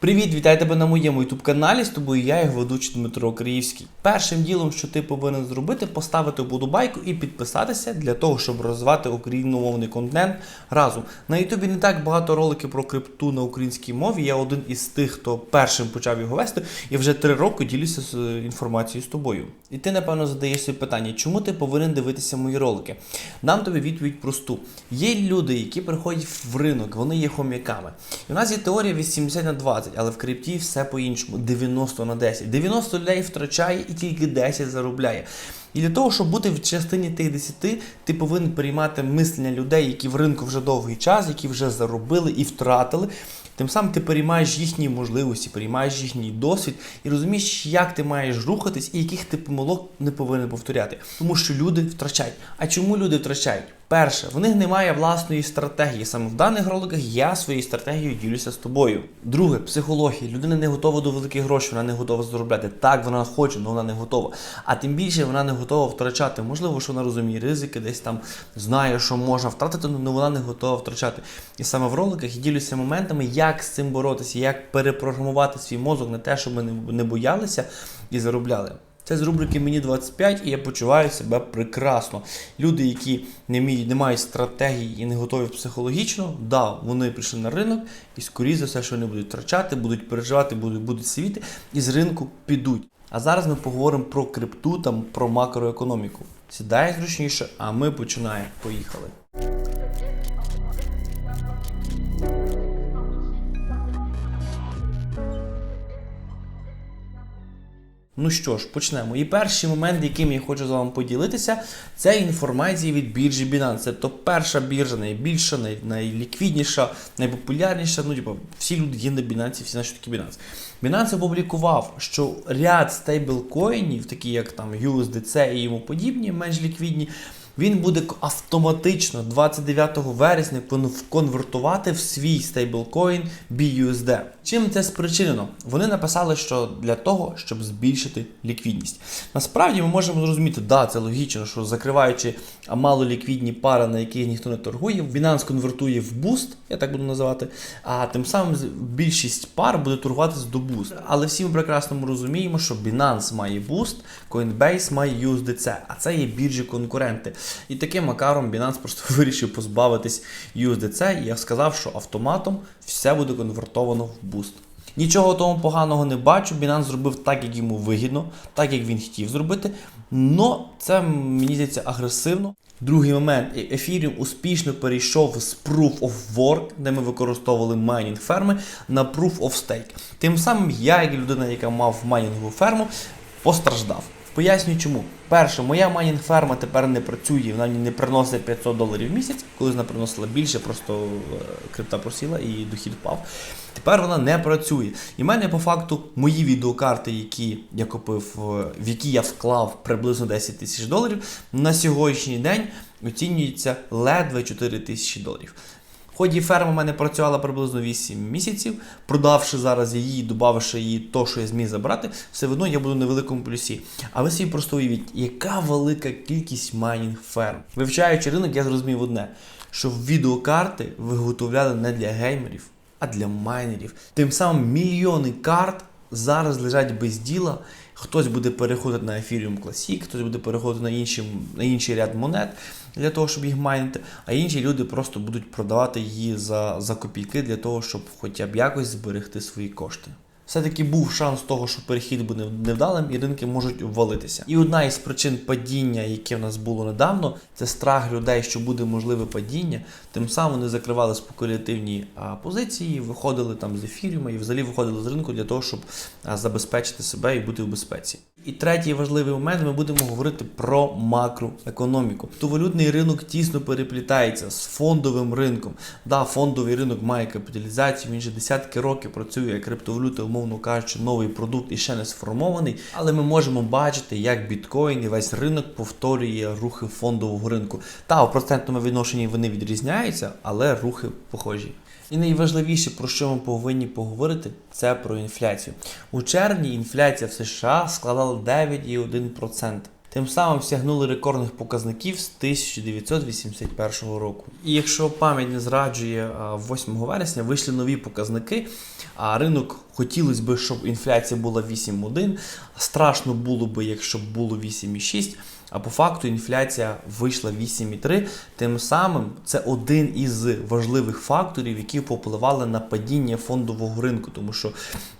Привіт, вітаю тебе на моєму youtube каналі. З тобою я, його ведучий Дмитро Криївський. Першим ділом, що ти повинен зробити, поставити вподобайку і підписатися для того, щоб розвивати україномовний контент разом. На Ютубі не так багато роликів про крипту на українській мові. Я один із тих, хто першим почав його вести, і вже три роки ділюся з е, інформацією з тобою. І ти, напевно, задаєш собі питання, чому ти повинен дивитися мої ролики? Дам тобі відповідь просту. Є люди, які приходять в ринок, вони є хом'яками. І у нас є теорія 80 на 20, але в крипті все по-іншому 90 на 10. 90 людей втрачає і тільки 10 заробляє. І для того, щоб бути в частині тих 10, ти повинен приймати мислення людей, які в ринку вже довгий час, які вже заробили і втратили. Тим самим ти переймаєш їхні можливості, переймаєш їхній досвід і розумієш, як ти маєш рухатись і яких ти помилок не повинен повторяти. Тому що люди втрачають. А чому люди втрачають? Перше, в них немає власної стратегії. Саме в даних роликах я своєю стратегією ділюся з тобою. Друге, психологія. Людина не готова до великих грошей, вона не готова заробляти. Так, вона хоче, але вона не готова. А тим більше вона не готова втрачати. Можливо, що вона розуміє ризики, десь там знає, що можна втратити, але вона не готова втрачати. І саме в роликах я ділюся моментами, як з цим боротися, як перепрограмувати свій мозок на те, щоб ми не- боялися і заробляли. Це з рубрики Мені 25 і я почуваю себе прекрасно. Люди, які не вміють, не мають стратегії і не готові психологічно, да, вони прийшли на ринок і скоріше за все, що вони будуть втрачати, будуть переживати, будуть, будуть сивіти і з ринку підуть. А зараз ми поговоримо про крипту там про макроекономіку. Сідай зручніше, а ми починаємо. Поїхали. Ну що ж, почнемо. І перший момент, яким я хочу з вами поділитися, це інформація від біржі Binance. Це то перша біржа, найбільша, най, найліквідніша, найпопулярніша. Ну, типу, всі люди є на Binance, всі знають, що таке Binance. Binance опублікував, що ряд стейблкоїнів, такі як там USDC і йому подібні, менш ліквідні, він буде автоматично 29 вересня кон- конвертувати в свій стейблкоін BUSD. Чим це спричинено? Вони написали, що для того, щоб збільшити ліквідність. Насправді ми можемо зрозуміти, да, це логічно, що закриваючи малоліквідні пари, на яких ніхто не торгує, Binance конвертує в буст, я так буду називати, а тим самим більшість пар буде торгуватися до буст. Але всі ми прекрасно розуміємо, що Binance має буст, Coinbase має USDC, а це є біржі конкуренти. І таким макаром Binance просто вирішив позбавитись USDC і я сказав, що автоматом все буде конвертовано в буст. Нічого тому поганого не бачу. Binance зробив так, як йому вигідно, так як він хотів зробити. Но це мені здається агресивно. Другий момент, Е- Ethereum успішно перейшов з Proof of Work, де ми використовували майнінг ферми, на Proof of Stake. Тим самим я, як людина, яка мав майнінгову ферму, постраждав. Пояснюю чому. Перше, моя майнінг ферма тепер не працює, вона не приносить 500 доларів в місяць. Колись вона приносила більше, просто е, крипта просіла і дохід впав. Тепер вона не працює. І в мене по факту мої відеокарти, які я купив, е, в які я вклав приблизно 10 тисяч доларів, на сьогоднішній день оцінюється ледве 4 тисячі доларів. Ході ферма в мене працювала приблизно 8 місяців, продавши зараз її, додавши її то, що я зміг забрати, все одно я буду на великому плюсі. А ви собі просто уявіть, яка велика кількість майнінг ферм. Вивчаючи ринок, я зрозумів одне, що відеокарти виготовляли не для геймерів, а для майнерів. Тим самим мільйони карт зараз лежать без діла. Хтось буде переходити на Ethereum Classic, хтось буде переходити на інший, на інший ряд монет для того, щоб їх майнити, а інші люди просто будуть продавати її за, за копійки для того, щоб хоча б якось зберегти свої кошти. Все-таки був шанс того, що перехід буде невдалим і ринки можуть обвалитися. І одна із причин падіння, яке в нас було недавно, це страх людей, що буде можливе падіння. Тим самим вони закривали спекулятивні позиції, виходили там з ефіріума і взагалі виходили з ринку для того, щоб забезпечити себе і бути в безпеці. І третій важливий момент ми будемо говорити про макроекономіку. То валютний ринок тісно переплітається з фондовим ринком. Да, фондовий ринок має капіталізацію, він вже десятки років працює як криптовалюта, умовно кажучи, новий продукт і ще не сформований. Але ми можемо бачити, як біткоін і весь ринок повторює рухи фондового ринку. Та у процентному відношенні вони відрізняються, але рухи похожі. І найважливіше, про що ми повинні поговорити, це про інфляцію. У червні інфляція в США складала 9,1%. Тим самим сягнули рекордних показників з 1981 року. І якщо пам'ять не зраджує, 8 вересня вийшли нові показники, а ринок Хотілося б, щоб інфляція була 8,1. Страшно було б, якщо б було 8,6. А по факту інфляція вийшла 8,3. Тим самим це один із важливих факторів, які попливали на падіння фондового ринку, тому що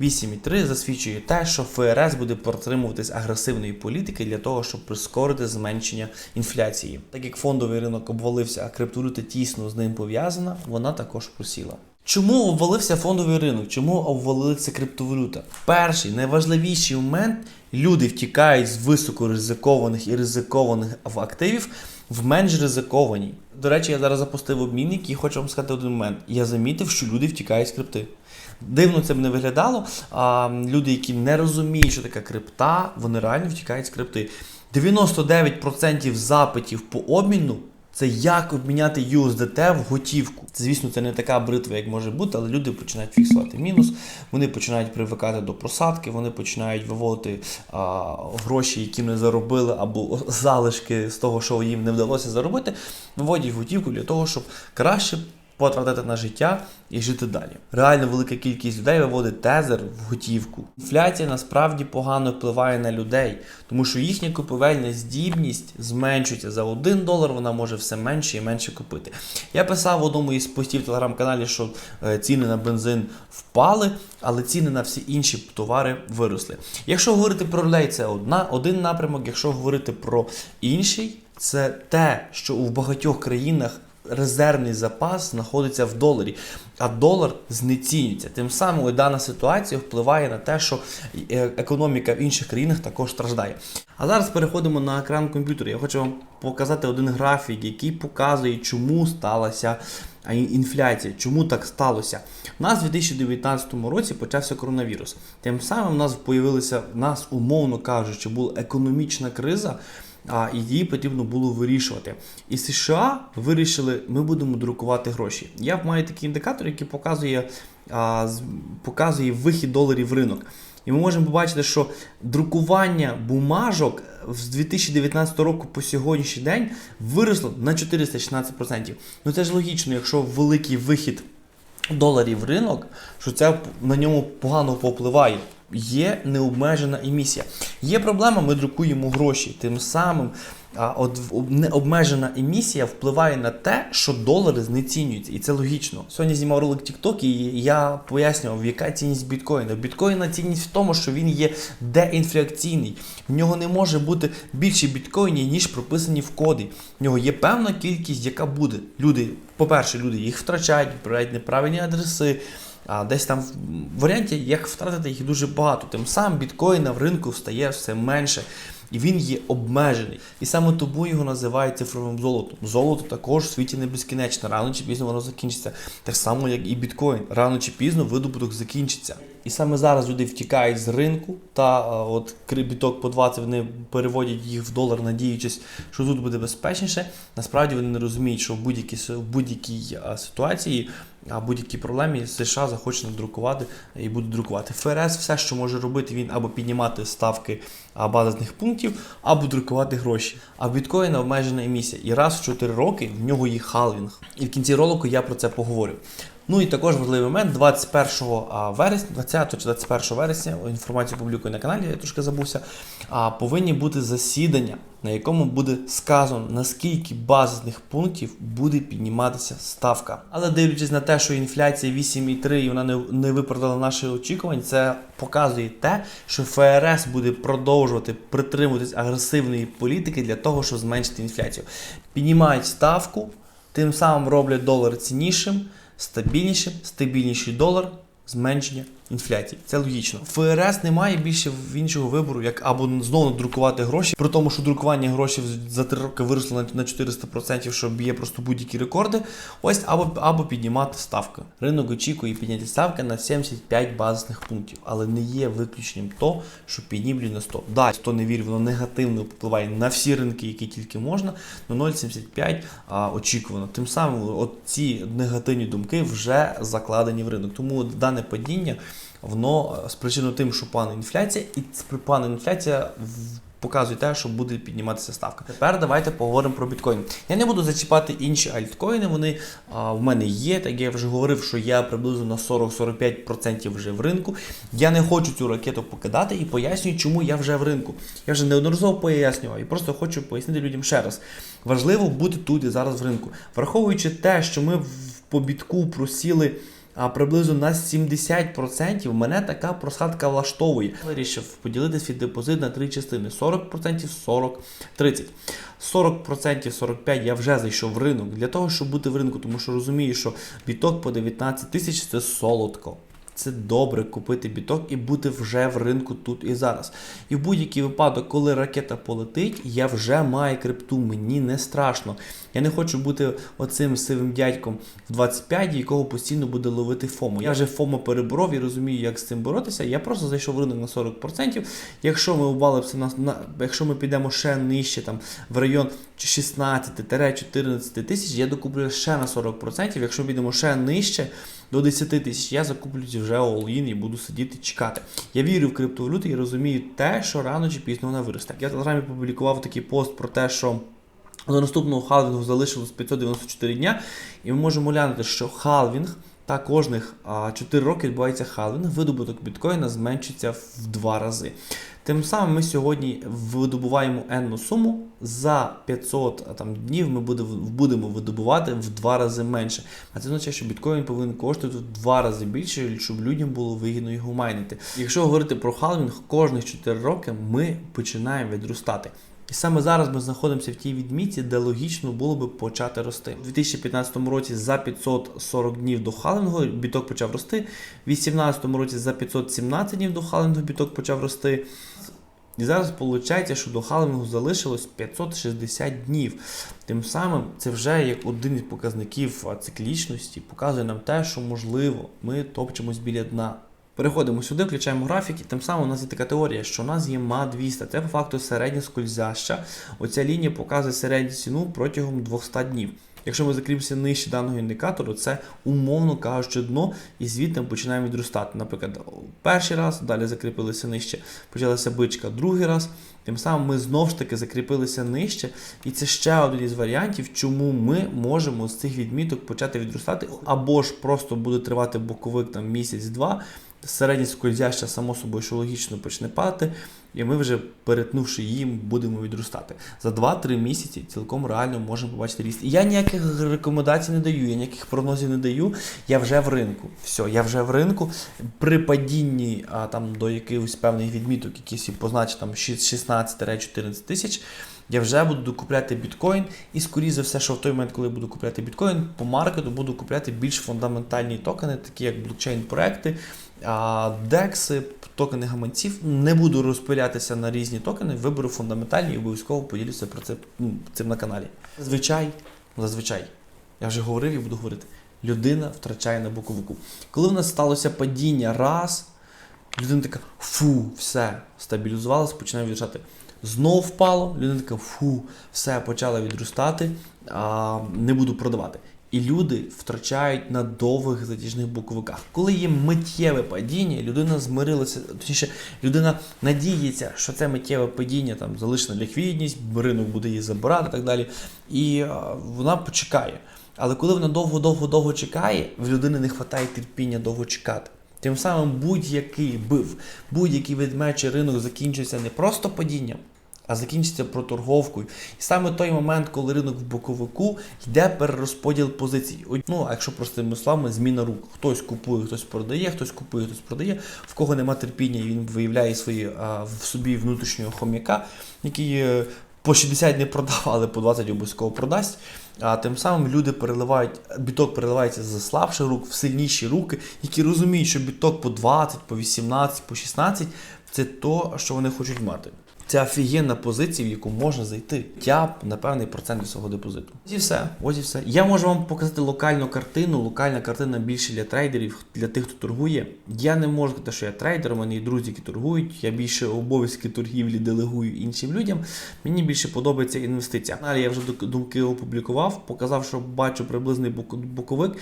8,3 засвідчує те, що ФРС буде протримуватись агресивної політики для того, щоб прискорити зменшення інфляції. Так як фондовий ринок обвалився, а криптовалюта тісно з ним пов'язана, вона також просіла. Чому обвалився фондовий ринок? Чому обвалилася криптовалюта? Перший найважливіший момент люди втікають з високоризикованих і ризикованих активів в менш ризиковані. До речі, я зараз запустив обмінник і хочу вам сказати один момент. Я замітив, що люди втікають з крипти. Дивно це б не виглядало. А люди, які не розуміють, що таке крипта, вони реально втікають з крипти. 99% запитів по обміну це як обміняти USDT в готівку. Це, звісно, це не така бритва, як може бути, але люди починають фіксувати мінус, вони починають привикати до просадки, вони починають виводити а, гроші, які не заробили, або залишки з того, що їм не вдалося заробити, виводять в готівку для того, щоб краще потратити на життя і жити далі. Реально велика кількість людей виводить тезер в готівку. Інфляція насправді погано впливає на людей, тому що їхня купівельна здібність зменшується за 1 долар, вона може все менше і менше купити. Я писав в одному із постів в телеграм-каналі, що е, ціни на бензин впали, але ціни на всі інші товари виросли. Якщо говорити про людей, це одна, один напрямок. Якщо говорити про інший, це те, що у багатьох країнах резервний запас знаходиться в доларі, а долар знецінюється. Тим самим дана ситуація впливає на те, що е, економіка в інших країнах також страждає. А зараз переходимо на екран комп'ютера. Я хочу вам показати один графік, який показує, чому сталася інфляція, чому так сталося. У нас у 2019 році почався коронавірус. Тим самим у нас з'явилася, у нас, умовно кажучи, була економічна криза а її потрібно було вирішувати. І США вирішили, ми будемо друкувати гроші. Я маю такий індикатор, який показує, а, показує вихід доларів в ринок. І ми можемо побачити, що друкування бумажок з 2019 року по сьогоднішній день виросло на 416%. Ну це ж логічно, якщо великий вихід доларів в ринок, що це на ньому погано попливає. Є необмежена емісія. Є проблема, ми друкуємо гроші. Тим самим а, от, необмежена емісія впливає на те, що долари знецінюються. І це логічно. Сьогодні знімав ролик TikTok і я пояснював, яка цінність біткоїна. Біткоїна цінність в тому, що він є деінфляційний. В нього не може бути більше біткоїнів, ніж прописані в коди. В нього є певна кількість, яка буде. Люди, по-перше, люди їх втрачають, відправляють неправильні адреси. А десь там в варіанті, як втратити їх дуже багато. Тим самим біткоїна в ринку стає все менше. І він є обмежений. І саме тому його називають цифровим золотом. Золото також в світі не безкінечне. Рано чи пізно воно закінчиться. Так само, як і біткоін. Рано чи пізно видобуток закінчиться. І саме зараз люди втікають з ринку, та от біток по 20 вони переводять їх в долар, надіючись, що тут буде безпечніше. Насправді вони не розуміють, що в будь-якій будь-якій ситуації. А будь-якій проблемі США захоче надрукувати і буде друкувати. ФРС все, що може робити, він або піднімати ставки базисних пунктів, або друкувати гроші. А в біткоїна обмежена емісія. І раз в 4 роки в нього є халвінг. І в кінці ролику я про це поговорю. Ну і також важливий момент 21 вересня, 20 чи 21 вересня, інформацію публікую на каналі, я трошки забувся. А повинні бути засідання, на якому буде сказано, наскільки базисних пунктів буде підніматися ставка. Але дивлячись на те, що інфляція 8,3 і вона не, не виправдала наші очікування, це показує те, що ФРС буде продовжувати притримуватись агресивної політики для того, щоб зменшити інфляцію. Піднімають ставку, тим самим роблять долар ціннішим стабільнішим, стабільніший долар, зменшення інфляції. Це логічно. ФРС не має більше іншого вибору, як або знову друкувати гроші, при тому, що друкування грошей за три роки виросло на 400%, що б'є просто будь-які рекорди. Ось або або піднімати ставки. Ринок очікує підняти ставки на 75 базисних пунктів, але не є виключенням то, що піднімлю на 100. Да, 100 не вірю, воно негативно впливає на всі ринки, які тільки можна. На 0,75 а, очікувано. Тим самим от ці негативні думки вже закладені в ринок. Тому дане падіння воно спричинено тим, що пане інфляція, і пане інфляція показує те, що буде підніматися ставка. Тепер давайте поговоримо про біткоін. Я не буду зачіпати інші альткоїни. Вони а, в мене є. Так я вже говорив, що я приблизно на 40-45% вже в ринку. Я не хочу цю ракету покидати і пояснюю, чому я вже в ринку. Я вже неодноразово пояснював і просто хочу пояснити людям ще раз. Важливо бути тут і зараз в ринку, враховуючи те, що ми в побітку просіли приблизно на 70% мене така просадка влаштовує. Вирішив поділити свій депозит на три частини: 40%, 40, 30. 40%, 45% я вже зайшов в ринок для того, щоб бути в ринку, тому що розумію, що біток по 19 тисяч це солодко. Це добре купити біток і бути вже в ринку тут і зараз. І в будь-який випадок, коли ракета полетить, я вже маю крипту, мені не страшно. Я не хочу бути оцим сивим дядьком в 25, якого постійно буде ловити ФОМО. Я вже ФОМО переборов і розумію, як з цим боротися. Я просто зайшов в ринок на 40%. Якщо ми обвалимося на, на якщо ми підемо ще нижче, там в район 16-14 тисяч, я докуплю ще на 40%. Якщо підемо ще нижче, до 10 тисяч я закуплюсь вже all-in і буду сидіти чекати. Я вірю в криптовалюту і розумію те, що рано чи пізно вона виросте. Я в телеграмі публікував такий пост про те, що. До наступного халвінгу залишилось 594 дня, і ми можемо глянути, що халвінг та кожних 4 роки відбувається халвінг, видобуток біткоїна зменшиться в 2 рази. Тим самим ми сьогодні видобуваємо енну суму за 500 там, днів ми будемо видобувати в 2 рази менше. А це означає, що біткоін повинен коштувати в 2 рази більше, щоб людям було вигідно його майнити. Якщо говорити про халвінг, кожних 4 роки ми починаємо відростати. І саме зараз ми знаходимося в тій відмітці, де логічно було би почати рости. У 2015 році за 540 днів до халингу біток почав рости. У 2018 році за 517 днів до халингу біток почав рости. І зараз виходить, що до халингу залишилось 560 днів. Тим самим це вже як один із показників циклічності, показує нам те, що можливо ми топчемось біля дна. Переходимо сюди, включаємо графік, і тим самим у нас є така теорія, що у нас є ма 200. Це по факту середня скользяща. Оця лінія показує середню ціну протягом 200 днів. Якщо ми закріпимося нижче даного індикатору, це умовно кажучи дно, і звідти ми починаємо відростати. Наприклад, перший раз, далі закріпилися нижче, почалася бичка другий раз. Тим самим ми знову ж таки закріпилися нижче, і це ще один із варіантів, чому ми можемо з цих відміток почати відростати, або ж просто буде тривати боковик там місяць-два. Середня скользяща, само собою, що логічно почне падати, і ми вже перетнувши її, будемо відростати. За 2-3 місяці цілком реально можемо побачити ріст. І я ніяких рекомендацій не даю, я ніяких прогнозів не даю. Я вже в ринку. Все, я вже в ринку. При падінні а, там, до якихось певних відміток, якісь позначені там 16-14 тисяч. Я вже буду докупляти біткоін, і скоріше за все, що в той момент, коли буду купляти біткоін, по маркету буду купляти більш фундаментальні токени, такі як блокчейн-проекти, декси, токени гаманців. Не буду розпилятися на різні токени, виберу фундаментальні і обов'язково поділюся про це ну, цим на каналі. Зазвичай, зазвичай, я вже говорив і буду говорити, людина втрачає на боковику. Коли в нас сталося падіння раз, людина така фу, все, стабілізувалася, починає відростати. Знов впало, людина така фу, все почала відростати, а, не буду продавати. І люди втрачають на довгих затяжних боковиках. Коли є миттєве падіння, людина змирилася, точніше, людина надіється, що це миттєве падіння, там залишена ліквідність, ринок буде її забирати і так далі. І а, вона почекає. Але коли вона довго-довго-довго чекає, в людини не вистачає терпіння довго чекати. Тим самим будь-який бив, будь-який ведмечий ринок закінчується не просто падінням, а закінчиться проторговкою. І саме той момент, коли ринок в боковику йде перерозподіл позицій. Ну, а якщо простими словами, зміна рук. Хтось купує, хтось продає, хтось купує, хтось продає. В кого нема терпіння, він виявляє свої а, в собі внутрішнього хом'яка, який е, по 60 не продав, але по 20 обов'язково продасть. А тим самим люди переливають, біток переливається з слабших рук в сильніші руки, які розуміють, що біток по 20, по 18, по 16 це то, що вони хочуть мати. Це офігенна позиція, в яку можна зайти. Я на певний процент від свого депозиту. Ось і все. Ось і все. Я можу вам показати локальну картину. Локальна картина більше для трейдерів, для тих, хто торгує. Я не можу сказати, що я трейдер, у мене є друзі, які торгують. Я більше обов'язки торгівлі делегую іншим людям. Мені більше подобається інвестиція. Далі я вже думки опублікував, показав, що бачу приблизний боковик.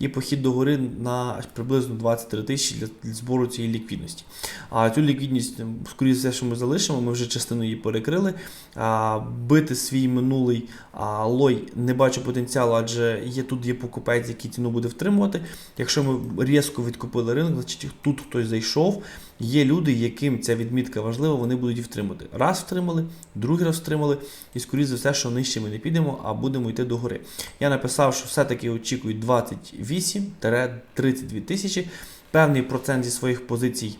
І похід до гори на приблизно 23 тисячі для, збору цієї ліквідності. А цю ліквідність, скоріше все, що ми залишимо, ми вже частину її перекрили. А, бити свій минулий а, лой не бачу потенціалу, адже є тут є покупець, який ціну буде втримувати. Якщо ми різко відкупили ринок, значить тут хтось зайшов. Є люди, яким ця відмітка важлива, вони будуть її втримати. Раз втримали, другий раз втримали, і скоріше за все, що нижче ми не підемо, а будемо йти до гори. Я написав, що все-таки очікують 28-32 тисячі. Певний процент зі своїх позицій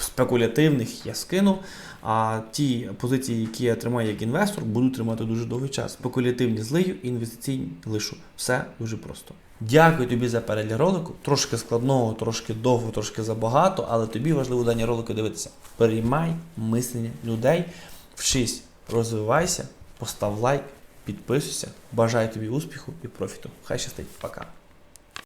спекулятивних я скину. А ті позиції, які я тримаю як інвестор, буду тримати дуже довгий час. Спекулятивні злию, інвестиційні лишу. Все дуже просто. Дякую тобі за перегляд ролику. Трошки складного, трошки довго, трошки забагато, але тобі важливо дані ролики дивитися. Переймай мислення людей, вчись, розвивайся, постав лайк, підписуйся. Бажаю тобі успіху і профіту. Хай щастить. Пока.